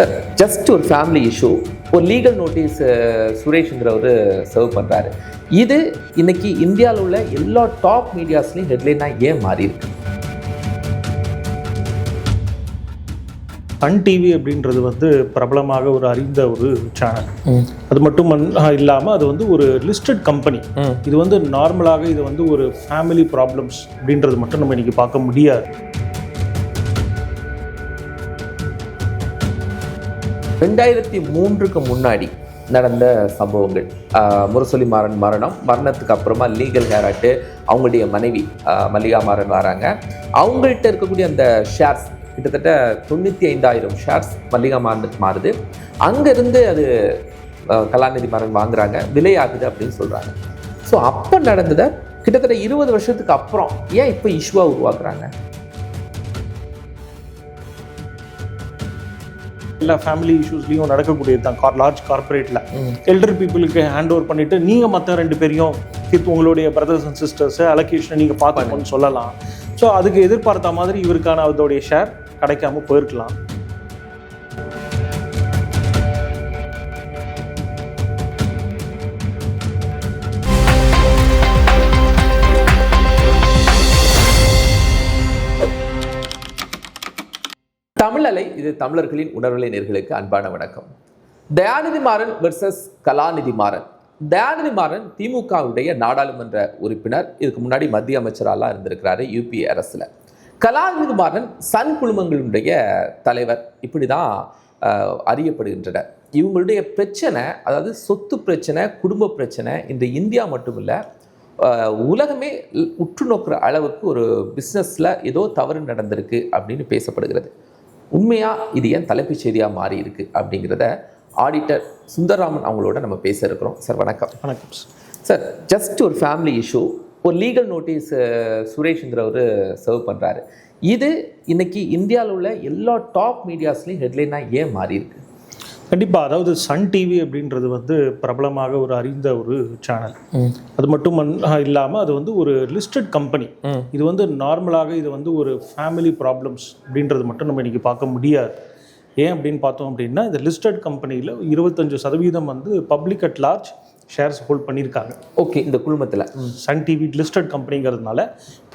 Sir just ஒரு family issue ஒரு legal notice சுரேஷ்ங்கிறவர் சர்வ் பண்ணுறாரு இது இன்னைக்கு இந்தியாவில் உள்ள எல்லா டாப் மீடியாஸ்லையும் ஹெட்லைனாக ஏன் மாறி இருக்கு? சன் டிவி அப்படின்றது வந்து பிரபலமாக ஒரு அறிந்த ஒரு சேனல் அது மட்டும் இல்லாமல் அது வந்து ஒரு லிஸ்டட் கம்பெனி இது வந்து நார்மலாக இது வந்து ஒரு ஃபேமிலி ப்ராப்ளம்ஸ் அப்படின்றது மட்டும் நம்ம இன்னைக்கு பார்க்க முடியாது. ரெண்டாயிரத்தி மூன்றுக்கு முன்னாடி நடந்த சம்பவங்கள். முரசொலி மாறன் மரணம் மரணத்துக்கு அப்புறமா லீகல் ஹேராட்டு அவங்களுடைய மனைவி மல்லிகா மாறன் வராங்க. அவங்கள்ட்ட இருக்கக்கூடிய அந்த ஷேர்ஸ் கிட்டத்தட்ட தொண்ணூற்றி ஐந்தாயிரம் ஷேர்ஸ் மல்லிகா மாறனுக்கு மாறுது. அங்கேருந்து அது கலாநிதி மாறன் வாங்குறாங்க விலையாகுது அப்படின்னு சொல்கிறாங்க ஸோ அப்போ நடந்ததை கிட்டத்தட்ட இருபது வருஷத்துக்கு அப்புறம் ஏன் இப்போ இஷ்யூவாக உருவாக்குறாங்க? எல்லா ஃபேமிலி இஷ்யூஸ்லையும் நடக்கக்கூடியது தான். கார் லார்ஜ் கார்பரேட்டில் எல்டர் பீப்புளுக்கு ஹேண்ட் ஓவர் பண்ணிட்டு நீங்கள் மற்ற ரெண்டு பேரையும் உங்களுடைய பிரதர்ஸ் அண்ட் சிஸ்டர்ஸை அலோகேஷனை நீங்கள் பார்க்கணும்னு சொல்லலாம். ஸோ அதுக்கு எதிர்பார்த்த மாதிரி இவருக்கான அதோடைய ஷேர் கிடைக்காம போயிருக்கலாம். தமிழலை இது தமிழர்களின் உணர்வலை நேர்களுக்கு அன்பான வணக்கம். தயாநிதி மாறன் வெர்சஸ் கலாநிதி மாறன் தயாநிதி மாறன் திமுகவுடைய நாடாளுமன்ற உறுப்பினர் இதுக்கு முன்னாடி மத்திய அமைச்சராலாம் இருந்திருக்கிறாரு யூபி அரசுல. கலாநிதி மாறன் சன் குழுமங்களுடைய தலைவர் இப்படி தான் அறியப்படுகின்றனர். இவங்களுடைய பிரச்சனை அதாவது சொத்து பிரச்சனை குடும்ப பிரச்சனை இந்த இந்தியா மட்டுமில்லை உலகமே உற்று நோக்குற அளவுக்கு ஒரு பிஸ்னஸில் ஏதோ தவறு நடந்திருக்கு அப்படின்னு பேசப்படுகிறது. உண்மையா இது ஏன் தலைப்புச் செய்தியாக மாறி இருக்கு அப்படிங்கிறத ஆடிட்டர் சுந்தரராமன் அவங்களோட நம்ம பேச இருக்கிறோம். சார் வணக்கம். வணக்கம் சார் ஜஸ்ட் ஒரு ஃபேமிலி இஷ்யூ ஒரு லீகல் நோட்டீஸ் சுரேஷ்ங்கிறவர் சர்வ் பண்ணுறாரு இது இன்னைக்கு இந்தியாவில் உள்ள எல்லா டாப் மீடியாஸ்லையும் ஹெட்லைனாக ஏன் மாறி இருக்கு? கண்டிப்பாக அதாவது சன் டிவி அப்படின்றது வந்து பிரபலமாக ஒரு அறிந்த ஒரு சேனல் அது மட்டும் இல்லாமல் அது வந்து ஒரு லிஸ்டட் கம்பெனி இது வந்து நார்மலாக இது வந்து ஒரு ஃபேமிலி ப்ராப்ளம்ஸ் அப்படின்றது மட்டும் நம்ம இன்னைக்கு பார்க்க முடியாது. ஏன் அப்படின்னு பார்த்தோம் அப்படின்னா இந்த லிஸ்டட் கம்பெனியில் இருபத்தஞ்சு சதவீதம் வந்து public at large shares hold பண்ணியிருக்காங்க. ஓகே இந்த குழுமத்தில். சன் டிவி லிஸ்டட் கம்பெனிங்கிறதுனால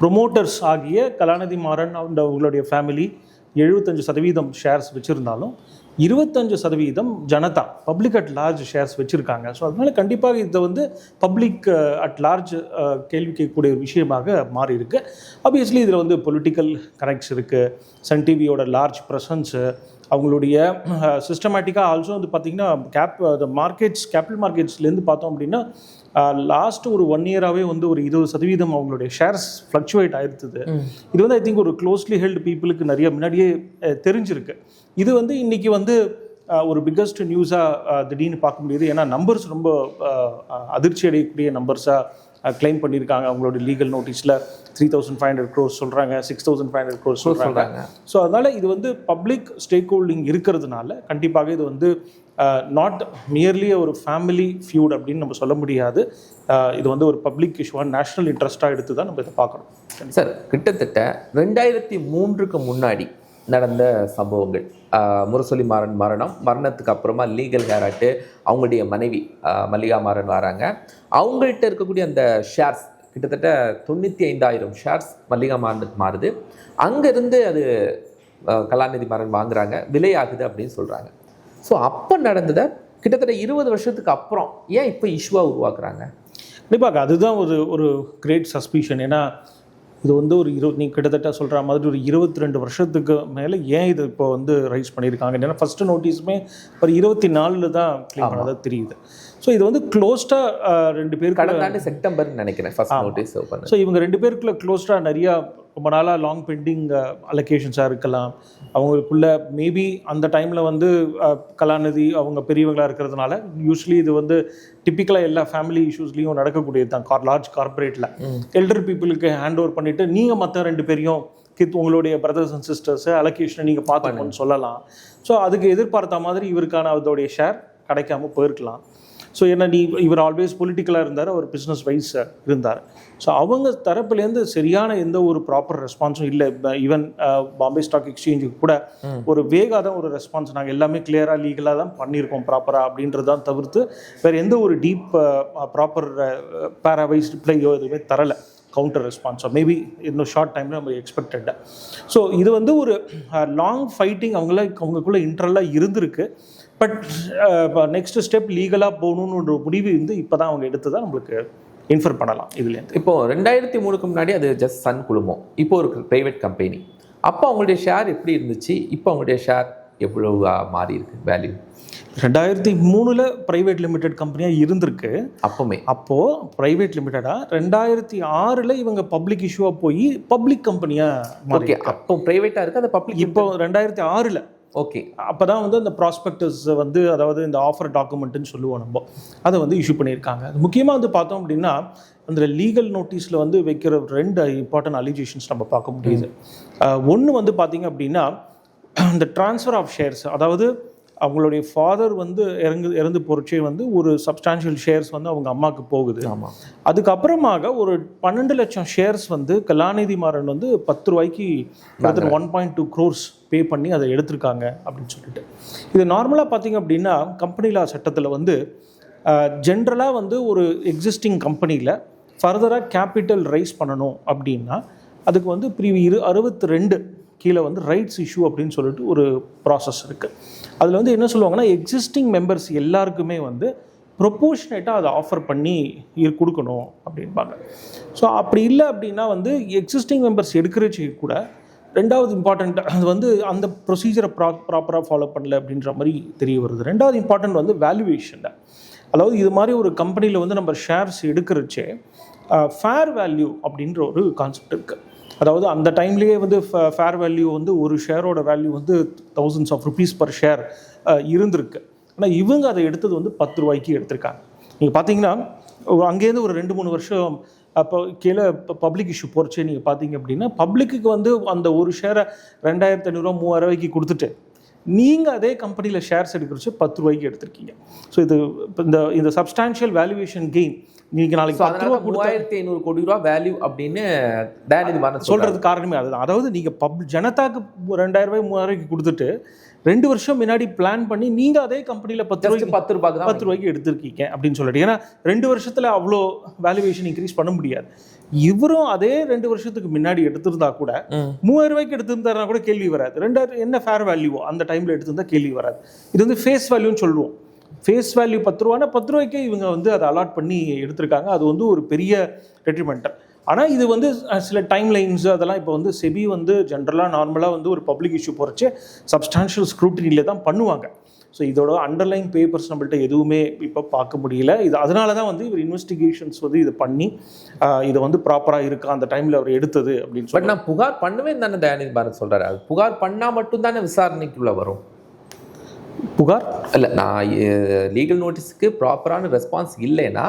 ப்ரொமோட்டர்ஸ் ஆகிய கலாநிதி மாறன் அந்த அவங்களுடைய ஃபேமிலி எழுபத்தஞ்சு சதவீதம் ஷேர்ஸ் வச்சுருந்தாலும் இருபத்தஞ்சு சதவீதம் ஜனதா பப்ளிக் அட் லார்ஜ் ஷேர்ஸ் வச்சுருக்காங்க. ஸோ அதனால கண்டிப்பாக இதை வந்து பப்ளிக் அட் லார்ஜ் கேள்வி கேட்கக்கூடிய ஒரு விஷயமாக மாறி இருக்கு uh, ஆப்வியஸ்லி இதில் வந்து பொலிட்டிக்கல் கனெக்ட்ஸ் இருக்குது சன் டிவியோட லார்ஜ் ப்ரெசன்ஸு அவங்களுடைய சிஸ்டமேட்டிக்காக ஆல்சோ வந்து பார்த்திங்கன்னா கேப் மார்க்கெட்ஸ் uh, கேபிட்டல் மார்க்கெட்ஸ்லேருந்து பார்த்தோம் அப்படின்னா லாஸ்ட் ஒரு ஒன் இயராகவே வந்து ஒரு இருபது சதவீதம் அவங்களுடைய ஷேர்ஸ் ஃப்ளக்சுவேட் ஆயிருக்குது இது வந்து ஐ திங்க் ஒரு க்ளோஸ்லி ஹெல்டு பீப்புளுக்கு நிறைய முன்னாடியே தெரிஞ்சிருக்கு. இது வந்து இன்னைக்கு வந்து ஒரு பிக்கஸ்ட் நியூஸாக திடீர்னு பார்க்க முடியுது. ஏன்னா நம்பர்ஸ் ரொம்ப அதிர்ச்சி அடையக்கூடிய நம்பர்ஸாக கிளைம் பண்ணியிருக்காங்க. அவங்களோட legal நோட்டீஸில் three thousand five hundred crores சொல்கிறாங்க six thousand five hundred crores சொல்கிறாங்க ஸோ அதனால் இது வந்து பப்ளிக் ஸ்டேக் ஹோல்டிங் இருக்கிறதுனால கண்டிப்பாக இது வந்து நாட் மியர்லி ஒரு ஃபேமிலி ஃபியூட் அப்படின்னு நம்ம சொல்ல முடியாது. இது வந்து ஒரு பப்ளிக் இஷ்யூவாக நேஷனல் இன்ட்ரெஸ்ட்டாக எடுத்து தான் நம்ம இதை பார்க்கணும். சார் கிட்டத்தட்ட ரெண்டாயிரத்தி மூன்றுக்கு முன்னாடி நடந்த சம்பவங்கள். முரசொலி மாறன் மரணம் மரணத்துக்கு அப்புறமா லீகல் ஹேராட்டு அவங்களுடைய மனைவி மல்லிகா மாறன் வராங்க. அவங்கள்ட்ட இருக்கக்கூடிய அந்த ஷேர்ஸ் கிட்டத்தட்ட தொண்ணூற்றி ஐந்தாயிரம் ஷேர்ஸ் மல்லிகா மாறனுக்கு மாறுது. அங்கேருந்து அது கலாநிதி மாறன் வாங்குறாங்க விலையாகுது அப்படின்னு சொல்கிறாங்க ஸோ அப்போ நடந்ததை கிட்டத்தட்ட இருபது வருஷத்துக்கு அப்புறம் ஏன் இப்போ இஷ்யூவாக உருவாக்குறாங்க? கண்டிப்பாக அதுதான் ஒரு ஒரு கிரேட் சஸ்பிஷன் ஏன்னா இது வந்து ஒரு இருபது நீ கிட்டத்தட்ட சொல்கிற மாதிரி ஒரு இருபத்தி ரெண்டு வருஷத்துக்கு மேலே ஏன் இது இப்போ வந்து ரைஸ் பண்ணியிருக்காங்க ஏன்னா ஃபஸ்ட்டு நோட்டீஸுமே ஒரு இருபத்தி நாலில் தான் க்ளைம் பண்ணதா தெரியுது. ஸோ இது வந்து க்ளோஸ்டாக ரெண்டு பேருக்கு கடந்த ஆண்டு செப்டம்பர்னு நினைக்கிறேன் ஃபர்ஸ்ட் நோட்டீஸ் ஸோ இவங்க ரெண்டு பேருக்குள்ள க்ளோஸ்டாக நிறையா ரொம்ப நாளாக லாங் பெண்டிங் அலோகேஷன்ஸாக இருக்கலாம். அவங்களுக்குள்ள மேபி அந்த டைமில் வந்து கலாநிதி அவங்க பெரியவங்களாக இருக்கிறதுனால யூஸ்வலி இது வந்து டிப்பிக்கலாக எல்லா ஃபேமிலி இஷ்யூஸ்லேயும் நடக்கக்கூடியது தான் கார் லார்ஜ் கார்பரேட்டில் எல்டர் பீப்புளுக்கு ஹேண்ட் ஓவர் பண்ணிவிட்டு நீங்கள் மற்ற ரெண்டு பேரையும் கித் உங்களுடைய பிரதர்ஸ் அண்ட் சிஸ்டர்ஸை அலோகேஷனை நீங்கள் பார்த்துக்கணும்னு சொல்லலாம். ஸோ அதுக்கு எதிர்பார்த்த மாதிரி இவருக்கான அதோடைய ஷேர் கிடைக்காம போயிருக்கலாம். ஸோ என்ன நீ இவர் ஆல்வேஸ் பொலிட்டிக்கலாக இருந்தார் அவர் பிஸ்னஸ் வைஸ் இருந்தார். ஸோ அவங்க தரப்புலேருந்து சரியான எந்த ஒரு ப்ராப்பர் ரெஸ்பான்ஸும் இல்லை. ஈவன் பாம்பே ஸ்டாக் எக்ஸ்சேஞ்சுக்கு கூட ஒரு வேகாக தான் ஒரு ரெஸ்பான்ஸ் நாங்கள் எல்லாமே கிளியராக லீகலாக தான் பண்ணியிருக்கோம் ப்ராப்பராக அப்படின்றது தான் தவிர்த்து வேறு எந்த ஒரு டீப் ப்ராப்பர் பேராவைஸ் ரிப்ளையோ எதுவுமே தரலை. கவுண்டர் ரெஸ்பான்ஸோ மேபி இன்னும் ஷார்ட் டைமில் நம்ம எக்ஸ்பெக்டட் ஸோ இது வந்து ஒரு லாங் ஃபைட்டிங் அவங்கள அவங்களுக்குள்ள இன்டர்லாக இருந்திருக்கு. பட் நெக்ஸ்ட் ஸ்டெப் லீகலாக போகணுன்னு ஒரு முடிவு வந்து இப்போ தான் அவங்க எடுத்து தான் நம்மளுக்கு இன்ஃபர் பண்ணலாம் இதுலேருந்து. இப்போ ரெண்டாயிரத்தி மூணுக்கு முன்னாடி அது ஜஸ்ட் சன் குழுமம். இப்போ ஒரு பிரைவேட் கம்பெனி அப்போ அவங்களுடைய ஷேர் எப்படி இருந்துச்சு? இப்போ அவங்களுடைய ஷேர் எவ்வளவு மாறி இருக்கு? வேல்யூ ரெண்டாயிரத்தி மூணில் ப்ரைவேட் லிமிடெட் கம்பெனியாக இருந்திருக்கு. அப்பவுமே. அப்போது ப்ரைவேட் லிமிட்டடாக ரெண்டாயிரத்தி ஆறில் இவங்க பப்ளிக் இஷ்யூவாக போய் பப்ளிக் கம்பெனியாக ஓகே அப்போ பிரைவேட்டா இருக்கு அது பப்ளிக் இப்போ ரெண்டாயிரத்தி ஆறில். ஓகே அப்போ தான் வந்து இந்த ப்ராஸ்பெக்டஸ் வந்து அதாவது இந்த ஆஃபர் டாக்குமெண்ட்டுன்னு சொல்லுவோம் நம்ம. அதை வந்து இஷ்யூ பண்ணியிருக்காங்க. அது முக்கியமாக வந்து பார்த்தோம் அப்படின்னா அந்த லீகல் நோட்டீஸில் வந்து வைக்கிற ரெண்டு இம்பார்ட்டன்ட் அலிகேஷன்ஸ் நம்ம பார்க்க முடியுது. ஒன்று வந்து பார்த்தீங்க அப்படின்னா இந்த ட்ரான்ஸ்ஃபர் ஆஃப் ஷேர்ஸ் அதாவது அவங்களுடைய ஃபாதர் வந்து இறங்கு இறந்து போகிறச்சே வந்து ஒரு சப்ஸ்டான்ஷியல் ஷேர்ஸ் வந்து அவங்க அம்மாவுக்கு போகுது. ஆமா. அதுக்கப்புறமாக ஒரு பன்னெண்டு லட்சம் ஷேர்ஸ் வந்து கலாநிதி மாறன் வந்து பத்து ரூபாய்க்கு one point two crores pay பண்ணி அதை எடுத்திருக்காங்க அப்படின்னு சொல்லிட்டு. இது நார்மலாக பார்த்தீங்க அப்படின்னா கம்பெனி லா சட்டத்தில் வந்து ஜென்ரலாக வந்து ஒரு எக்ஸிஸ்டிங் கம்பெனியில் ஃபர்தராக கேபிட்டல் ரைஸ் பண்ணணும் அப்படின்னா அதுக்கு வந்து பிரிவு இரு அறுபத்தி ரெண்டு கீழே வந்து ரைட்ஸ் இஷ்யூ அப்படின்னு சொல்லிட்டு ஒரு ப்ராசஸ் இருக்குது அதில் வந்து என்ன சொல்லுவாங்கன்னா எக்ஸிஸ்டிங் மெம்பர்ஸ் எல்லாருக்குமே வந்து ப்ரொப்போர்ஷனேட்டாக அதை ஆஃபர் பண்ணி கொடுக்கணும் அப்படின்பாங்க. ஸோ அப்படி இல்லை அப்படின்னா வந்து எக்ஸிஸ்டிங் மெம்பர்ஸ் எடுக்கிறச்சு கூட ரெண்டாவது இம்பார்ட்டண்ட் அது வந்து அந்த ப்ரொசீஜரை ப்ரா ப்ராப்பராக ஃபாலோ பண்ணல அப்படின்ற மாதிரி தெரிய வருது. ரெண்டாவது இம்பார்ட்டண்ட் வந்து வேல்யூவேஷனில் அதாவது இது மாதிரி ஒரு கம்பெனியில் வந்து நம்ம ஷேர்ஸ் எடுக்கிறச்சே ஃபேர் வேல்யூ அப்படின்ற ஒரு கான்செப்ட் இருக்குது அதாவது அந்த டைம்லேயே வந்து ஃபேர் வேல்யூ வந்து ஒரு ஷேரோட வேல்யூ வந்து thousands of rupees per share இருந்திருக்கு. ஆனால் இவங்க அதை எடுத்தது வந்து பத்து ரூபாய்க்கு எடுத்திருக்காங்க. நீங்கள் பார்த்தீங்கன்னா அங்கேருந்து ஒரு ரெண்டு மூணு வருஷம் அப்போ கீழே பப்ளிக் இஷ்யூ போகிறச்சே நீங்கள் பார்த்தீங்க அப்படின்னா பப்ளிக்கு வந்து அந்த ஒரு ஷேரை ரெண்டாயிரத்தி ஐநூறுரூவா மூவாயிரம் ரூபாய்க்கு கொடுத்துட்டு நீங்கள் அதே கம்பெனியில் ஷேர்ஸ் எடுக்கிறச்சு பத்து ரூபாய்க்கு எடுத்திருக்கீங்க. ஸோ இது இந்த இந்த சப்ஸ்டான்ஷியல் வேல்யூவேஷன் கெயின் நீங்கள் நாளைக்கு பத்து ரூபா மூவாயிரத்தி ஐநூறு கோடி ரூபா வேல்யூ அப்படின்னு சொல்றது காரணமே அதுதான் அதாவது நீங்க பப் ஜனதாக்கு ரெண்டாயிரம் ரூபாய் மூவாயிரம் ரூபாய்க்கு கொடுத்துட்டு ரெண்டு வருஷம் முன்னாடி பிளான் பண்ணி நீங்க அதே கம்பெனில பத்து ரூபாய்க்கு பத்து ரூபாய்க்கு தான் பத்து ரூபாய்க்கு எடுத்திருக்கீங்க அப்படின்னு சொல்லிட்டு. ஏன்னா ரெண்டு வருஷத்துல அவ்வளோ வேல்யூவேஷன் இன்க்ரீஸ் பண்ண முடியாது. இவரும் அதே ரெண்டு வருஷத்துக்கு முன்னாடி எடுத்திருந்தா கூட. மூவாயிரம் ரூபாய்க்கு எடுத்திருந்தாருனா கூட கேள்வி வராது. ரெண்டாயிரம் என்ன ஃபேர் வேல்யூவோ அந்த டைம்ல எடுத்திருந்தா கேள்வி வராது. இது வந்து ஃபேஸ் வேல்யூன்னு சொல்லுவோம். ஃபேஸ் வேல்யூ பத்து ரூபானா பத்து ரூபாய்க்கே இவங்க வந்து அதை அலாட் பண்ணி எடுத்திருக்காங்க. அது வந்து ஒரு பெரிய டெட்ரிமெண்டல் ஆனால் இது வந்து சில டைம் லைன்ஸ் அதெல்லாம் இப்போ வந்து செபி வந்து ஜென்ரலாக நார்மலாக வந்து ஒரு பப்ளிக் இஷ்யூ போகிறச்சு சப்ஸ்டான்ஷியல் ஸ்க்ரூட்டினியில் தான் பண்ணுவாங்க. ஸோ இதோட அண்டர்லைன் பேப்பர்ஸ் நம்மள்ட்ட எதுவுமே இப்போ பார்க்க முடியல. இது அதனால தான் வந்து இவர் இன்வெஸ்டிகேஷன்ஸ் வந்து இது பண்ணி இதை வந்து ப்ராப்பராக இருக்கா அந்த டைமில் அவர் எடுத்தது அப்படின்னு பட் சொல்லி நான் புகார் பண்ணுவேன் தானே தயாநிதி மாறன் சொல்றாரு. அது புகார் பண்ணா மட்டும் தானே விசாரணைக்குள்ள வரும். புகார்? இல்ல நான் லீகல் நோட்டீஸ்க்கு ப்ராப்பரான ரெஸ்பான்ஸ் இல்லைன்னா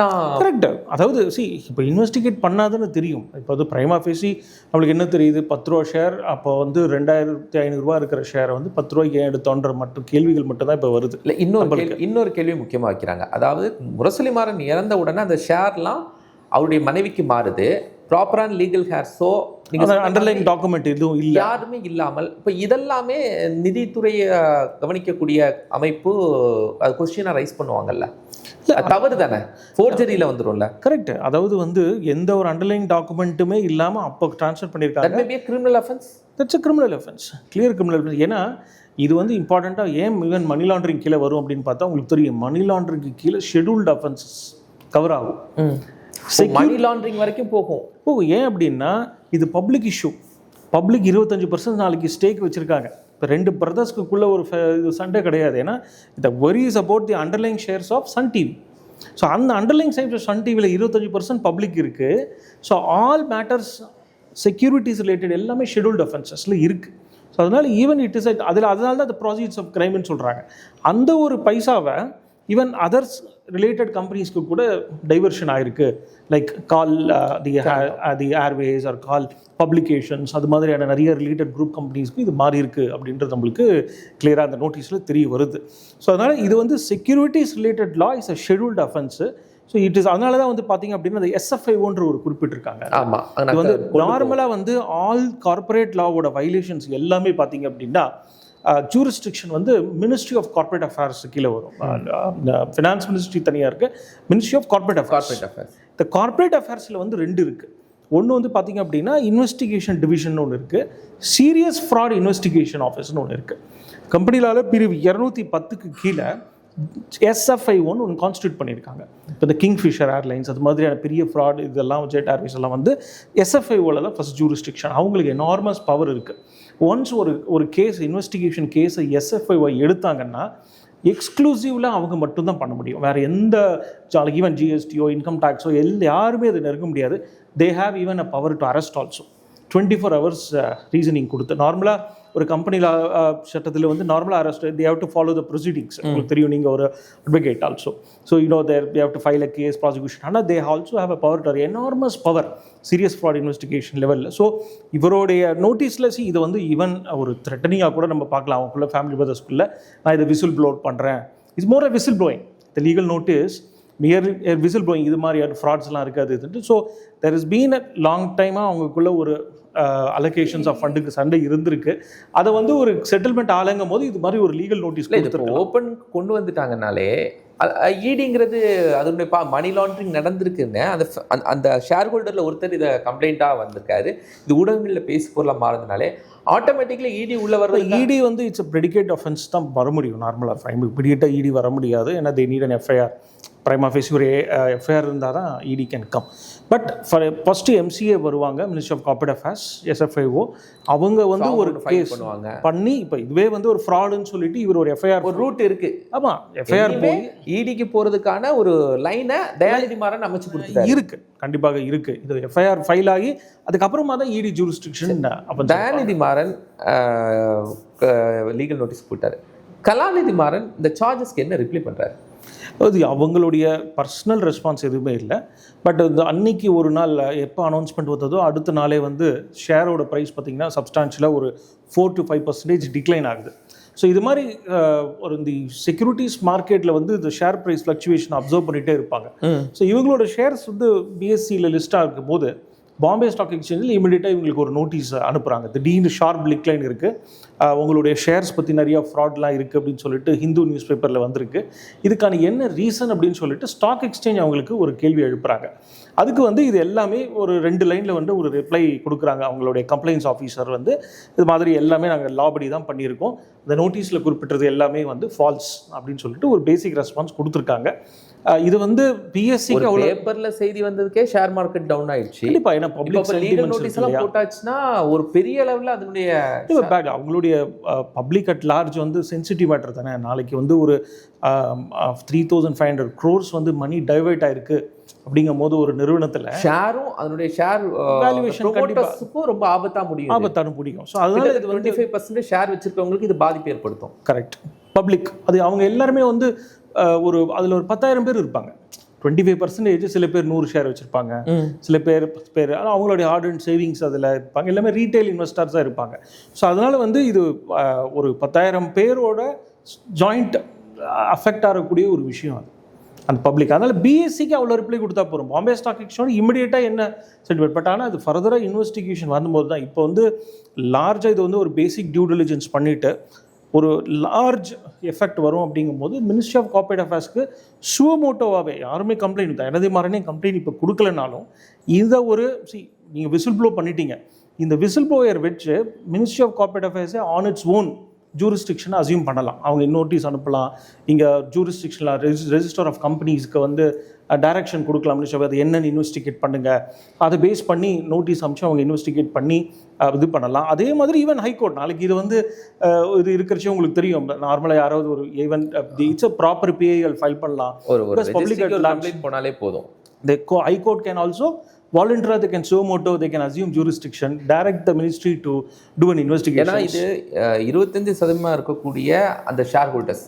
நான் கரெக்ட் அதாவது சி இப்போ இன்வெஸ்டிகேட் பண்ணாதுன்னு தெரியும். இப்போ வந்து பிரைமா ஃபேசி நம்மளுக்கு என்ன தெரியுது? பத்து ரூபா ஷேர் அப்போ வந்து ரெண்டாயிரத்தி ஐநூறுரூவா இருக்கிற ஷேரை வந்து பத்து ரூபாய்க்கு ஏன் எடுத்தோன்ற மட்டும் கேள்விகள் மட்டும் தான் இப்போ வருது. இல்ல இன்னொரு இன்னொரு கேள்வி முக்கியமா வைக்கிறாங்க. அதாவது முரசொலி மாறன் இறந்த உடனே அந்த ஷேர்லாம் அவருடைய மனைவிக்கு மாறுது. ப்ராப்பரான லீகல் ஹேர்ஸோ அண்டர்லைன் டாக்குமெண்ட் எதுவும் இல்லை. யாருமே இல்லாமல் இப்போ இதெல்லாமே நிதித்துறையை கவனிக்கக்கூடிய அமைப்பு அது கொஸ்டினை ரைஸ் பண்ணுவாங்கல்ல. தவறு தானே? ஃபோர்ஜரியில் வந்துரும்ல. கரெக்ட் அதாவது வந்து எந்த ஒரு அண்டர்லைன் டாக்குமெண்ட்டுமே இல்லாமல் அப்போ ட்ரான்ஸ்ஃபர் பண்ணியிருக்காங்க criminal offence that's criminal offense clear criminal offense ஏன்னா இது வந்து இம்பார்ட்டண்ட்டாக ஏன் ஈவன் மணி லாண்டரிங் கீழே வரும் அப்படின்னு பார்த்தா உங்களுக்கு தெரியும். மணி லாண்டரிங்க்கு கீழே ஷெடியூல்டு அஃபென்சஸ் கவர் ஆகும். மணி லாண்டரிங் வரைக்கும் போகும். ஓ ஏன் அப்படின்னா இது பப்ளிக் இஷ்யூ பப்ளிக் இருபத்தஞ்சு பர்சன்ட் நாளைக்கு ஸ்டேக் வச்சுருக்காங்க. இப்போ ரெண்டு பிரதர்ஸ்க்குள்ள ஒரு இது சண்டை கிடையாது. ஏன்னா இந்த worries about the underlying shares of Sun TV so அந்த அண்டர்லைங் ஷேர்ஸ் ஆஃப் சன் டிவியில் இருபத்தஞ்சு பர்சன்ட் பப்ளிக் இருக்குது so all matters securities related எல்லாமே ஷெடியூல்டு அஃபென்சஸில் இருக்குது ஸோ அதனால் ஈவன் இட் இஸ் அதில் அதனால தான் அந்த ப்ராசிக்யூட்ஸ் ஆஃப் கிரைம்னு சொல்கிறாங்க அந்த ஒரு பைசாவை ஈவன் அதர்ஸ் ரிலேட்டட் கம்பெனிஸ்க்கு கூட டைவர்ஷன் ஆயிருக்கு. Like Kal the the Airways or Kal Publications அது மாதிரியான நிறைய ரிலேட்டட் குரூப் கம்பெனிஸ்க்கு இது மாறி இருக்கு அப்படின்றது நம்மளுக்கு கிளியராக அந்த நோட்டீஸில் தெரிய வருது. ஸோ அதனால் இது வந்து securities related law is a scheduled offence so it is அதனால தான் வந்து பார்த்தீங்க அப்படின்னா அந்த எஸ்எஃப்ஐஓன்ற ஒரு குறிப்பிட்டிருக்காங்க. ஆமா இது வந்து நார்மலாக வந்து ஆல் கார்ப்பரேட் லாவோட வைலேஷன்ஸ் எல்லாமே பார்த்தீங்க அப்படின்னா ஜூரிஸ்டிக்ஷன் வந்து மினிஸ்ட்ரி ஆஃப் கார்ப்பரேட் அஃபேர்ஸ் கீழே வரும். ஃபினான்ஸ் மினிஸ்ட்ரி தனியாக இருக்கு. Ministry of corporate affairs corporate affairs இந்த கார்ப்பரேட் அஃபேர்ஸில் வந்து ரெண்டு இருக்குது ஒன்று வந்து பார்த்தீங்க அப்படின்னா இன்வெஸ்டிகேஷன் டிவிஷன் ஒன்று இருக்குது சீரியஸ் ஃப்ராட் இன்வெஸ்டிகேஷன் ஆஃபீஸ்னு ஒன்று இருக்குது கம்பெனிலால பிரிவு இரநூத்தி பத்துக்கு கீழே எஸ்எஃப்ஐ ஒன்று ஒன்று கான்ஸ்டியூட் பண்ணியிருக்காங்க. இப்போ இந்த கிங்ஃபிஷர் ஏர்லைன்ஸ் அது மாதிரியான பெரிய ஃப்ராட் இதெல்லாம் ஜெட் ஏர்வேஸ் எல்லாம் வந்து எஸ்எஃப்ஐஓவில் தான் ஃபஸ்ட் ஜூரிஸ்டிக்ஷன் அவங்களுக்கு எனார்மஸ் பவர் இருக்குது ஒன்ஸ் ஒரு ஒரு கேஸ் இன்வெஸ்டிகேஷன் கேஸை எஸ்எஃப்ஐஓ எடுத்தாங்கன்னா எக்ஸ்க்ளூசிவ்லாம் அவங்க மட்டும்தான் பண்ண முடியும். வேறு எந்த ஈவன் ஜிஎஸ்டியோ இன்கம் டேக்ஸோ எல் யாருமே அதை நெருங்க முடியாது. They have even a power to arrest also twenty four hours reasoning கொடுத்து. நார்மலாக ஒரு கம்பெனியில் சட்டத்தில் வந்து நார்மலாக arrest they have to follow the proceedings உங்களுக்கு தெரியும் நீங்கள் ஒரு advocate also so you know there they have to file a case prosecution ஆனால் they also have a power to enormous power serious fraud investigation லெவலில் so இவருடைய நோட்டீஸில் C இது வந்து ஈவன் ஒரு த்ரெட்டனிங்காக கூட நம்ம பார்க்கலாம். அவங்களுக்குள்ள ஃபேமிலி பிரதர்ஸ்குள்ளே நான் இதை விசில் ப்ளோட் பண்ணுறேன் it's more a whistle blowing the legal notice mere whistle blowing இது மாதிரியான ஃப்ராட்ஸ்லாம் இருக்காது. So there is been a long டைமாக அவங்களுக்குள்ள ஒரு அலோகேஷன்ஸ் ஆஃப் ஃபண்டுக்கு சண்டை இருந்திருக்கு. அதை வந்து ஒரு செட்டில்மெண்ட் ஆளுங்கும் போது இது மாதிரி ஒரு லீகல் நோட்டீஸ் இது ஓப்பன் கொண்டு வந்துட்டாங்கனாலே ஈடிங்கிறது அதனுடைய பா மணி லாண்ட்ரிங் நடந்திருக்குன்னு அந்த அந்த- ஷேர் ஹோல்டரில் ஒருத்தர் இதை கம்ப்ளைண்ட்டாக வந்திருக்காரு. இது ஊடகங்களில் பேசி பொருளாக மாறுதுனாலே ஆட்டோமேட்டிக்கலி இடி உள்ள வர்றது இடி வந்து இட்ஸ் ப்ரெடிகேட் ஆஃபென்ஸ் தான் வர முடியும் நார்மலாக ஃபைன் இமீடியட்டாக இடி வர முடியாது ஏன்னா they need an FIR prima facie ஒரு எஃப்ஐஆர் இருந்தால் தான் ED can come but for first MCA வருவாங்க ministry of corporate affairs SFIO அவங்க வந்து ஒரு கேஸ் பண்ணுவாங்க. பண்ணி இப்போ இதுவே வந்து ஒரு ஃப்ராடுன்னு சொல்லிட்டு இவர் ஒரு எஃப்ஐஆர் ஒரு ரூட் இருக்கு. ஆமாம் எஃப்ஐஆர் போய் இடிக்கு போறதுக்கான ஒரு லைனை தயாநிதி மாறன் அமைச்சு கொடுத்துட்டாரு. இருக்கு கண்டிப்பாக இருக்கு. இது எஃப்ஐஆர் ஃபைல் ஆகி அதுக்கப்புறமா தான் இடி ஜூரிஸ்டிக்ஷன் அப்போ தயாநிதி மாறன் லீகல் நோட்டீஸ் போட்டாரு. கலாநிதி மாறன் இந்த சார்ஜஸ்க்கு என்ன ரிப்ளை பண்றாரு? அது அவங்களுடைய பர்சனல் ரெஸ்பான்ஸ் எதுவுமே இல்லை. பட் இந்த அன்னைக்கு ஒரு நாள் எப்போ அனௌன்ஸ்மெண்ட் வந்ததோ அடுத்த நாளே வந்து ஷேரோட ப்ரைஸ் பார்த்தீங்கன்னா சப்ஸ்டான்ஷியலாக ஒரு four to five percentage decline ஆகுது. ஸோ இது மாதிரி ஒரு இந்த செக்யூரிட்டிஸ் மார்க்கெட்டில் வந்து இந்த ஷேர் ப்ரைஸ் ஃப்ளக்சுவேஷன் அப்சர்வ் பண்ணிகிட்டே இருப்பாங்க. ஸோ இவங்களோட ஷேர்ஸ் வந்து பிஎஸ்சியில் லிஸ்ட்டாக இருக்கும் போது பாம்பே ஸ்டாக் எக்ஸ்சேஞ்சில் இமீடியட்டாக இவங்களுக்கு ஒரு நோட்டீஸ் அனுப்புகிறாங்க திடீர்னு ஷார்ப் லிக்லைன் இருக்குது உங்களுடைய ஷேர்ஸ் பற்றி நிறையா ஃப்ராட்லாம் இருக்குது அப்படின்னு சொல்லிட்டு ஹிந்து நியூஸ் பேப்பரில் வந்திருக்கு. இதுக்கான என்ன ரீசன் அப்படின்னு சொல்லிட்டு ஸ்டாக் எக்ஸ்சேஞ்ச் அவங்களுக்கு ஒரு கேள்வி எழுப்புறாங்க. அதுக்கு வந்து இது எல்லாமே ஒரு ரெண்டு லைனில் வந்து ஒரு ரிப்ளை கொடுக்குறாங்க அவங்களுடைய கம்ப்ளைண்ட்ஸ் ஆஃபீஸர் வந்து. இது மாதிரி எல்லாமே நாங்கள் லாபடி தான் பண்ணியிருக்கோம். இந்த நோட்டீஸில் குறிப்பிட்டது எல்லாமே வந்து ஃபால்ஸ் அப்படின்னு சொல்லிட்டு ஒரு பேசிக் ரெஸ்பான்ஸ் கொடுத்துருக்காங்க. இது வந்து பிஎஸ்சிக்கு அவ்வளோ பேப்பர்ல செய்தி வந்ததுக்கே ஷேர் மார்க்கெட் டவுன் ஆயிடுச்சு. கண்டிப்பா ஏன்னா பப்ளிக் லீகல் நோட்டீஸ் எல்லாம் போட்டாச்சுன்னா ஒரு பெரிய லெவல்ல அதனுடைய பேக் அவங்களுடைய பப்ளிக் அட் லார்ஜ் வந்து சென்சிட்டிவ் மேட்டர் தானே. நாளைக்கு வந்து ஒரு three thousand five hundred crores வந்து மணி டைவர்ட் ஆயிருக்கு அப்படிங்கும் போது ஒரு நிறுவனத்தில் ஷேரும் அதனுடைய ஷேர் Valuation ப்ரோமோட்டர்ஸுக்கும் ரொம்ப ஆபத்தா முடியும் ஆபத்தான பிடிக்கும் ஸோ அதனால இது டுவெண்ட்டி ஃபைவ் பர்சன்ட் ஷேர் வச்சிருக்கவங்களுக்கு இது பாதிப்பு ஏற்படுத்தும். கரெக்ட் பப்ளிக் அது அவங்க எல்லாருமே வந்து ஒரு அதில் ஒரு பத்தாயிரம் பேர் இருப்பாங்க. டுவெண்ட்டி ஃபைவ் பர்சன்டேஜ் சில பேர் நூறு ஷேர் வச்சுருப்பாங்க. சில பேர் பத்து பேர் ஆனால் அவங்களுடைய ஹார்ட் அண்ட் சேவிங்ஸ் அதில் இருப்பாங்க. எல்லாமே ரீட்டைல் இன்வெஸ்டர்ஸாக இருப்பாங்க. ஸோ அதனால் வந்து இது ஒரு பத்தாயிரம் பேரோட ஜாயிண்ட் அஃபெக்ட் ஆகக்கூடிய ஒரு விஷயம் அது. அந்த பப்ளிக் அதனால் பிஎஸ்சிக்கு அவ்வளோ ரிப்ளை கொடுத்தா போகிறோம் பாம்பே ஸ்டாக் எக்ஸ்சேஞ்ச் இமிடியேட்டாக என்ன செட்டில்மெண்ட் பட் ஆனால் அது ஃபர்தராக இன்வெஸ்டிகேஷன் வரும்போது தான். இப்போ வந்து லார்ஜாக இது வந்து ஒரு பேசிக் டியூ டெலிஜென்ஸ் பண்ணிவிட்டு ஒரு லார்ஜ் எஃபெக்ட் வரும் அப்படிங்கும்போது மினிஸ்ட்ரி ஆஃப் கார்பரேட் அஃபேர்ஸ்க்கு சுவமோட்டோவாகவே யாருமே கம்ப்ளைண்ட் எனது மாறனே கம்ப்ளைண்ட் இப்போ கொடுக்கலனாலும் இதை ஒரு சி நீங்கள் விசில் ப்ளோ பண்ணிட்டீங்க. இந்த விசில் ப்ளோயர் வச்சு மினிஸ்ட்ரி ஆஃப் கார்பரேட் அஃபேர்ஸே ஆன் இட்ஸ் ஓன் ஜூரிஸ்டிக்ஷனை அசியூம் பண்ணலாம். அவங்க நோட்டீஸ் அனுப்பலாம். இங்கே ஜூரிஸ்டிக்ஷனில் ரெஜிஸ்டர் ஆஃப் கம்பெனிஸ்க்கு வந்து டைரக்ஷன் கொடுக்கலாம் மினிஸ்டர் அது என்னென்னு இன்வெஸ்டிகேட் பண்ணுங்க. அதை பேஸ் பண்ணி நோட்டீஸ் அனுப்பிச்சு அவங்க இன்வெஸ்டிகேட் பண்ணி இது பண்ணலாம். அதே மாதிரி ஈவன் ஹைகோர்ட் நாளைக்கு இது வந்து இது இருக்கிறச்சே உங்களுக்கு தெரியும். நார்மலாக யாராவது ஒரு even it's a proper PAL file பண்ணலாம். ஒரு. கம்ப்ளைண்ட் போனாலே போதும். The co- high court voluntarily they can suo moto they can assume jurisdiction direct the ministry to do an investigation. ஏன்னா இது இருபத்தஞ்சு சதவீதமா இருக்கக்கூடிய அந்த ஷேர் ஹோல்டர்ஸ்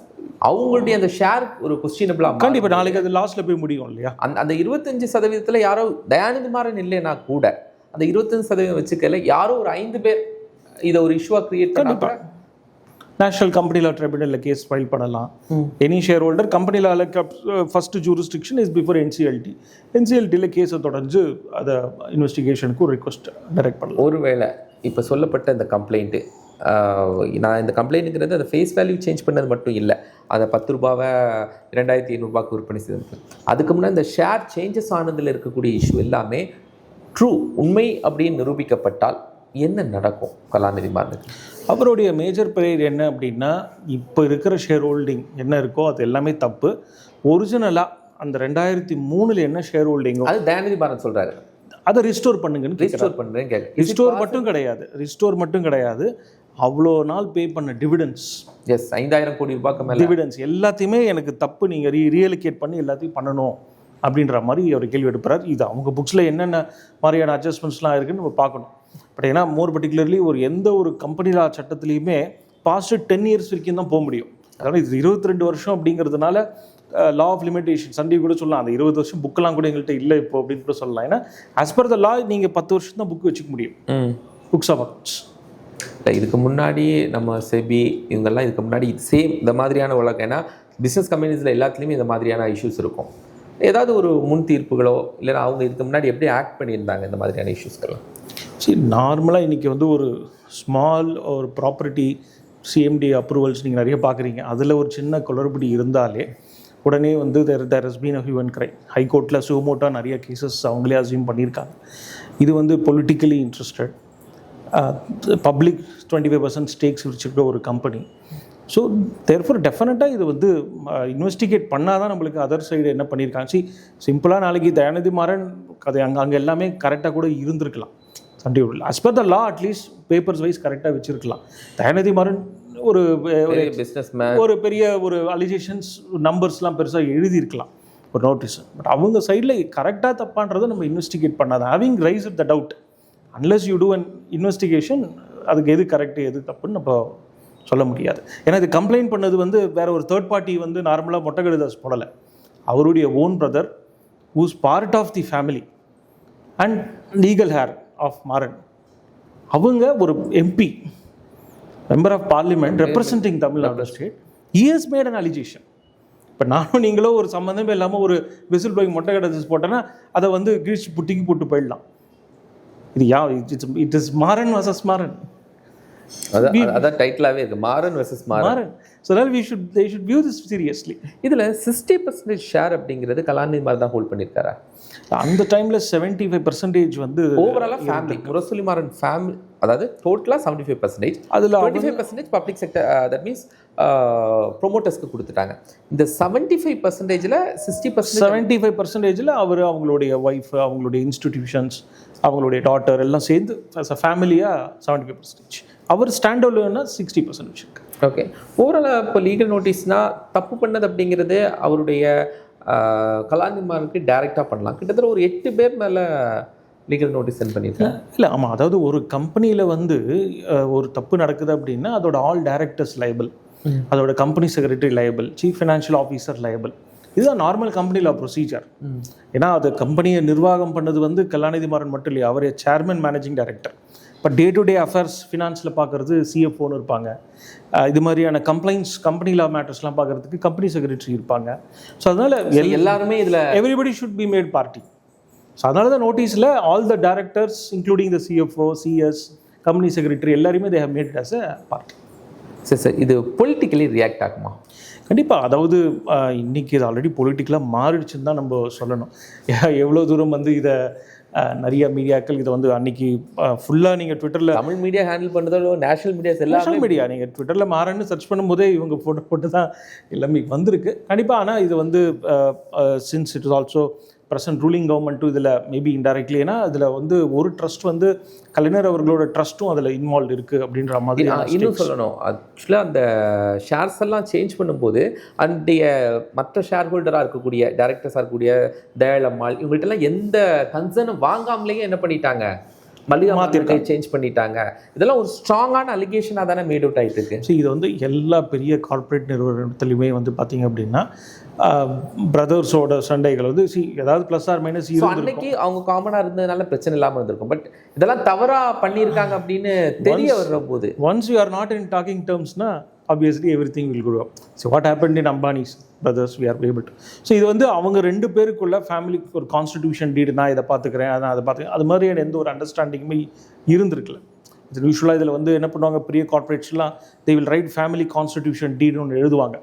அவங்களுடைய அந்த ஷேர் ஒரு கொஸ்டினபிளா கண்டிப்பாக நாளைக்கு அது லாஸ்ட்ல போய் முடியும் இல்லையா? அந்த அந்த இருபத்தஞ்சு சதவீதத்துல யாரோ தயாநிதி மாறன் இல்லைன்னா கூட அந்த இருபத்தஞ்சு சதவீதம் வச்சுக்கல யாரோ ஒரு ஐந்து பேர் இதை ஒரு இஷ்யூவா கிரியேட். பண்ணி நேஷனல் கம்பெனி லா ட்ரிபியூனலில் கேஸ் ஃபைல் பண்ணலாம். எனி ஷேர் ஹோல்டர் கம்பெனி லால first jurisdiction is before NCLT என்சிஎல்டியில் கேஸை தொடர்ந்து அதை இன்வெஸ்டிகேஷனுக்கு ரிக்வஸ்ட் டைரக்ட் பண்ணலாம். ஒருவேளை இப்போ சொல்லப்பட்ட இந்த கம்ப்ளைண்ட்டு நான் இந்த கம்ப்ளைண்ட்டுங்கிறது அந்த ஃபேஸ் வேல்யூ சேஞ்ச் பண்ணது மட்டும் இல்லை. அதை பத்து ரூபாவை ரெண்டாயிரத்தி ஐநூறுரூபாக்கு விற்பனை செய்தது. அதுக்கு முன்னாடி இந்த ஷேர் சேஞ்சஸ் ஆனதில் இருக்கக்கூடிய இஷ்யூ எல்லாமே ட்ரூ உண்மை அப்படின்னு நிரூபிக்கப்பட்டால் என்ன நடக்கும் கலாநிதி மாறனுக்கு அவருடைய மேஜர் ப்ரேயர் என்ன அப்படின்னா இப்போ இருக்கிற ஷேர் ஹோல்டிங் என்ன இருக்கோ அது எல்லாமே தப்பு. ஒரிஜினலாக அந்த ரெண்டாயிரத்தி மூணில் என்ன ஷேர் ஹோல்டிங்கோ அது தயாநிதி மாறன் சொல்றாரு. அதை ரிஸ்டோர் பண்ணுங்கன்னு ரிஸ்டோர் பண்ணுறேன் ரிஸ்டோர் மட்டும் கிடையாது. ரிஸ்டோர் மட்டும் கிடையாது. அவ்வளோ நாள் பே பண்ண டிவிடன்ஸ் எஸ் ஐந்தாயிரம் கோடி ரூபாய்க்கு மேலே. டிவிடன்ஸ் எல்லாத்தையுமே எனக்கு தப்பு. நீங்கள் ரீ ரீஅலிகேட் பண்ணி எல்லாத்தையும் பண்ணணும் அப்படின்ற மாதிரி அவர் கேள்வி எடுப்புறார் இது அவங்க புக்ஸில் என்னென்ன மாதிரியான அட்ஜஸ்ட்மெண்ட்ஸ்லாம் இருக்குன்னு நம்ம பார்க்கணும். பட் ஏன்னா மோர் பர்டிகுலர்லி ஒரு எந்த ஒரு கம்பெனி லா சட்டத்துலேயுமே பாஸ்ட் டென் இயர்ஸ் வரைக்கும் தான் போக முடியும். அதாவது இது இருபத்தி ரெண்டு வருஷம் அப்படிங்கிறதுனால லா ஆஃப் லிமிடேஷன் சண்டே கூட சொல்லலாம். அந்த இருபது வருஷம் புக்கெல்லாம் கூட எங்கள்கிட்ட இல்லை இப்போ அப்படின்னு கூட சொல்லலாம். ஏன்னா ஆஸ் பர் த லா நீங்கள் பத்து வருஷம் தான் புக் வச்சுக்க முடியும். புக்ஸ் ஆஃப் அக்கௌண்ட்ஸ் இல்லை இதுக்கு முன்னாடி நம்ம செபி இவங்கெல்லாம் இதுக்கு முன்னாடி சேம் இந்த மாதிரியான உலகம் ஏன்னா பிஸ்னஸ் கம்பெனிஸில் எல்லாத்துலேயுமே இந்த மாதிரியான இஷ்யூஸ் இருக்கும். ஏதாவது ஒரு முன் தீர்ப்புகளோ இல்லைன்னா அவங்க இதுக்கு முன்னாடி எப்படி ஆக்ட் பண்ணியிருந்தாங்க இந்த மாதிரியான இஷ்யூஸ்க்கெல்லாம் சரி நார்மலாக இன்றைக்கி வந்து ஒரு ஸ்மால் ஒரு ப்ராப்பர்ட்டி சிஎம்டி அப்ரூவல்ஸ் நீங்கள் நிறைய பார்க்குறீங்க. அதில் ஒரு சின்ன குளறுபடி இருந்தாலே உடனே வந்து there there has been a human cry ஹைகோர்ட்டில் சுமோட்டாக நிறைய கேசஸ் அவங்களே அசியூம் பண்ணியிருக்காங்க. இது வந்து politically interested public twenty five percent stakes வச்சுருக்க ஒரு கம்பெனி ஸோ தேர்ஃபோர் டெஃபினட்டாக இது வந்து இன்வெஸ்டிகேட் பண்ணால் தான் நம்மளுக்கு அதர் சைடு என்ன பண்ணியிருக்காங்க. சி சிம்பிளாக நாளைக்கு தயாநிதி மாறன் கதை அங்கே அங்கே எல்லாமே கரெக்டாக கூட இருந்திருக்கலாம். Sunday as per the law at least papers wise கரெக்டாக வச்சிருக்கலாம். தயாநிதி மாறன் ஒரு ஒரு பிஸ்னஸ் ஒரு பெரிய ஒரு அலிகேஷன்ஸ் நம்பர்ஸ்லாம் பெருசாக எழுதியிருக்கலாம். ஒரு நோட்டீஸ் பட் அவங்க சைடில் கரெக்டாக தப்பான்றதை நம்ம இன்வெஸ்டிகேட் பண்ணாத. Having rise the doubt unless you do an investigation அதுக்கு எது கரெக்ட் எது தப்புன்னு நம்ம சொல்ல முடியாது. ஏன்னா இது கம்ப்ளைண்ட் பண்ணது வந்து வேற ஒரு தேர்ட் பார்ட்டி வந்து நார்மலாக மொட்டைகடிதாஸ் போடலை. அவருடைய own brother whose part of the family and legal heir of Maran அவங்க ஒரு MP member of parliament representing Tamil Nadu state he's made an allegation இப்போ நானும் நீங்களோ ஒரு சம்மந்தமே இல்லாமல் ஒரு விசில் ப்ளோயிங் மொட்டை கடை போட்டேன்னா அதை வந்து கிழிச்சு புட்டிக்கு போட்டு போயிடலாம். இது yeah it's it is Maran versus Maran அதான் டைட்டிலாகவே இருக்கு. மாறன் வெர்சஸ் மாறன் ஸோ அதனால் we should they should view this seriously இதில் சிக்ஸ்டி பர்சன்டேஜ் ஷேர் அப்படிங்கிறது கலாநிதி மாதிரி தான் ஹோல்ட் பண்ணியிருக்காரா அந்த டைமில் செவன்ட்டி ஃபைவ் பர்சன்டேஜ் வந்து ஓவராலாக ஃபேமிலி முரசொலி மாறன் ஃபேமிலி அதாவது டோட்டலாக செவன்டி ஃபைவ் பர்சன்டேஜ் அதில் twenty five percentage public sector that means ப்ரொமோட்டர்ஸ்க்கு கொடுத்துட்டாங்க. இந்த செவன்ட்டி ஃபைவ் பர்சன்டேஜில் சிக்ஸ்டி பர்சன்டேஜ் செவன்ட்டி ஃபைவ் பர்சன்டேஜில் அவர் அவங்களுடைய ஒய்ஃப் அவங்களுடைய இன்ஸ்டிடியூஷன்ஸ் அவங்களுடைய டாட்டர் எல்லாம் சேர்ந்து as a ஃபேமிலியாக செவன்ட்டி ஃபைவ் பர்சன்டேஜ் அவர் ஸ்டாண்ட் அவுட்னா சிக்ஸ்டி பர்சன்ட் வச்சுருக்கு ஓகே ஓவராலாக இப்போ லீகல் நோட்டீஸ்னால் தப்பு பண்ணது அப்படிங்கிறது அவருடைய ஆஹ், கலாநிதி மாறனுக்கு டைரெக்டாக பண்ணலாம். கிட்டத்தட்ட ஒரு எட்டு பேர் மேலே லீகல் நோட்டீஸ் சென்ட் பண்ணியிருக்கேன் இல்லை ஆமாம் அதாவது ஒரு கம்பெனியில் வந்து ஒரு தப்பு நடக்குது அப்படின்னா அதோட ஆல் டைரக்டர்ஸ் லைபிள் அதோட company secretary liable chief financial officer liable இதுதான் நார்மல் கம்பெனியில் ப்ரொசீஜர் ஏன்னா அது கம்பெனியை நிர்வாகம் பண்ணது வந்து கலாநிதி மாறன் மட்டும் இல்லையா அவர் சேர்மன் மேனேஜிங் டைரக்டர் இப்போ டே டு டே அஃபேர்ஸ் ஃபினான்ஸில் பார்க்குறது சிஎஃப்ஓன்னு இருப்பாங்க. இது மாதிரியான கம்ப்ளைண்ட்ஸ் கம்பெனி லா மேட்டர்ஸ்லாம் பார்க்குறதுக்கு கம்பெனி செக்ரட்டரி இருப்பாங்க. ஸோ அதனால் எல்லாருமே இதில் everybody should be made party so அதனால தான் நோட்டீஸில் all the directors including the CFO CS company secretary எல்லாருமே they have made as a party சரி சார். இது பொலிட்டிக்கலி ரியாக்ட் ஆகுமா? கண்டிப்பாக அதாவது ஆஹ், இன்னைக்கு இது ஆல்ரெடி பொலிட்டிக்கலாக மாறிடுச்சுன்னு தான் நம்ம சொல்லணும். எவ்வளோ தூரம் வந்து இதை நிறைய மீடியாக்கள் இதை வந்து அன்னைக்கு ஃபுல்லாக நீங்கள் ட்விட்டரில் தமிழ் மீடியா ஹேண்டில் பண்ணுறதோ நேஷனல் மீடியாஸ் எல்லாமே மீடியா நீங்கள் ட்விட்டரில் மாறன்னு சர்ச் பண்ணும்போதே இவங்க போட்டு போட்டு தான் எல்லாமே வந்திருக்கு. கண்டிப்பாக ஆனால் இது வந்து since it is also present ruling கவர்மெண்ட்டும் இதில் மேபி இன்டைரக்ட்லி ஏன்னா அதில் வந்து ஒரு ட்ரஸ்ட் வந்து கலைஞர் அவர்களோட ட்ரஸ்ட்டும் அதில் இன்வால்வ் இருக்குது அப்படின்ற மாதிரி இன்னும் சொல்லணும். ஆக்சுவலாக அந்த ஷேர்ஸ் எல்லாம் சேஞ்ச் பண்ணும்போது அந்த மற்ற ஷேர் ஹோல்டராக இருக்கக்கூடிய டைரக்டர்ஸாக இருக்கக்கூடிய தயாளம்மாள் இவங்கள்ட்ட எல்லாம் எந்த கன்சர்னும் வாங்காமலேயே என்ன பண்ணிட்டாங்க? மல்லிகா சேஞ்ச் பண்ணிட்டாங்க. இதெல்லாம் ஒரு ஸ்ட்ராங்கான அலிகேஷனாக தானே மேட் அவுட் ஆயிட்டு இருக்கு. ஸோ இது வந்து எல்லா பெரிய கார்ப்பரேட் நிறுவனத்துலையுமே வந்து பார்த்தீங்க அப்படின்னா பிரதர்ஸோட சண்டைகள் வந்து சி ஏதாவது ப்ளஸ் ஆர் மைனஸ் அன்னைக்கு அவங்க காமனாக இருந்ததுனால பிரச்சனை இல்லாமல் இருந்திருக்கும். பட் இதெல்லாம் தவறா பண்ணியிருக்காங்க அப்படின்னு தெரிய வர்ற போது once you are not in talking டேர்ம்ஸ்னா obviously everything will grow so what happen in Ambani's brothers we are able so இது வந்து அவங்க ரெண்டு பேருக்குள்ள ஃபேமிலிக்கு ஒரு கான்ஸ்டிடியூஷன் டீடு நான் இதை பார்த்துக்கிறேன் நான் அதை பார்த்துக்கிறேன். அது மாதிரியான எந்த ஒரு அண்டர்ஸ்டாண்டிங்குமே இருந்திருக்கல. இது யூஸ்வலாக இதில் வந்து என்ன பண்ணுவாங்க பெரிய கார்ப்பரேட்ஸ்லாம் they will write family constitution டீடுன்னு ஒன்று எழுதுவாங்க.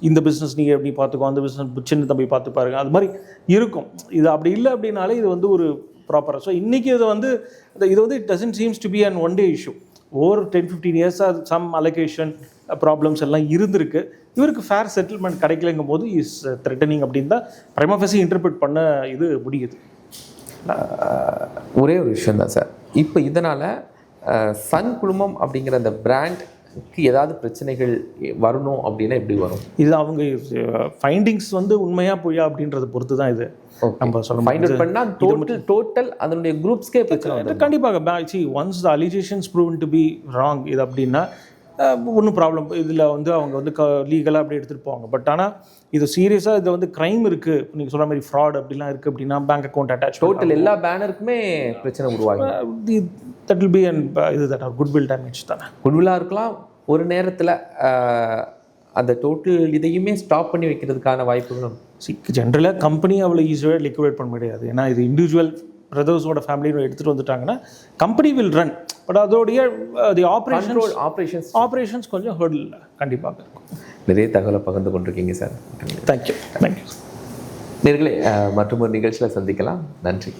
இந்த பிஸ்னஸ் நீங்கள் எப்படி பார்த்துக்கோ அந்த பிஸ்னஸ் சின்ன தம்பி பார்த்து பாருங்க. அது மாதிரி இருக்கும். இது அப்படி இல்லை அப்படின்னாலே இது வந்து ஒரு ப்ராப்பராக ஸோ இன்றைக்கி இது வந்து இந்த- இது வந்து it doesn't seem to be an one day issue over ten fifteen இயர்ஸாக சம் அலோகேஷன் ப்ராப்ளம்ஸ் எல்லாம் இருந்திருக்கு. இவருக்கு ஃபேர் செட்டில்மெண்ட் கிடைக்கலங்கும் போது இஸ் த்ரெட்டனிங் அப்படின்னு தான் பிரைமாஃபஸி இன்டர்பிரட் பண்ண இது முடியுது. ஒரே ஒரு விஷயம் தான் சார். இப்போ இதனால் சன் குழுமம் அப்படிங்கிற அந்த பிராண்ட் ஏதாவது பிரச்சனைகள் வரணும் அப்படின்னா எப்படி வரும்? இது அவங்க ஃபைண்டிங்ஸ் வந்து உண்மையா பொய்யா அப்படின்றத பொறுத்து தான் இது நம்ம சொல்ல ஃபைண்ட் அவுட் பண்ணால் டோட்டல் டோட்டல் அதனுடைய குரூப்ஸ்க்கே பிரச்சனை கண்டிப்பாக see once the allegations proven to be wrong இது அப்படின்னா ஒன்றும் ப்ராப்ளம் இதில் வந்து அவங்க வந்து க லீகலாக அப்படி எடுத்துகிட்டு போவாங்க. பட் ஆனால் இது சீரியஸாக இது வந்து க்ரைம் இருக்குது நீங்கள் சொல்கிற மாதிரி ஃப்ராட் அப்படிலாம் இருக்குது அப்படின்னா பேங்க் அக்கௌண்ட் அட்டாச் டோட்டல் எல்லா பேனருக்குமே பிரச்சனை உருவாகும் தட் வில் பி அண்ட் இது தட் குட் வில் டேமேஜ் தானே. குழுவிலாக இருக்கலாம். ஒரு நேரத்தில் அந்த டோட்டல் இதையுமே ஸ்டாப் பண்ணி வைக்கிறதுக்கான வாய்ப்புகளும். ஜென்ரலாக கம்பெனி அவ்வளோ ஈஸியாக லிக்விடேட் பண்ண முடியாது. ஏன்னா இது இண்டிவிஜுவல் பிரதர்ஸோட ஃபேமிலின்னு எடுத்துகிட்டு வந்துட்டாங்கன்னா கம்பெனி வில் ரன் பட் அதோடைய தி ஆப்ரேஷன் ஆப்ரேஷன்ஸ் ஆப்ரேஷன்ஸ் கொஞ்சம் ஹர்டில் கண்டிப்பாக இருக்கும். நிறைய தகவலை பகிர்ந்து கொண்டிருக்கீங்க சார் தேங்க்யூ தேங்க்யூ நேர்களே மற்றும் ஒரு நிகழ்ச்சியில் சந்திக்கலாம். நன்றி.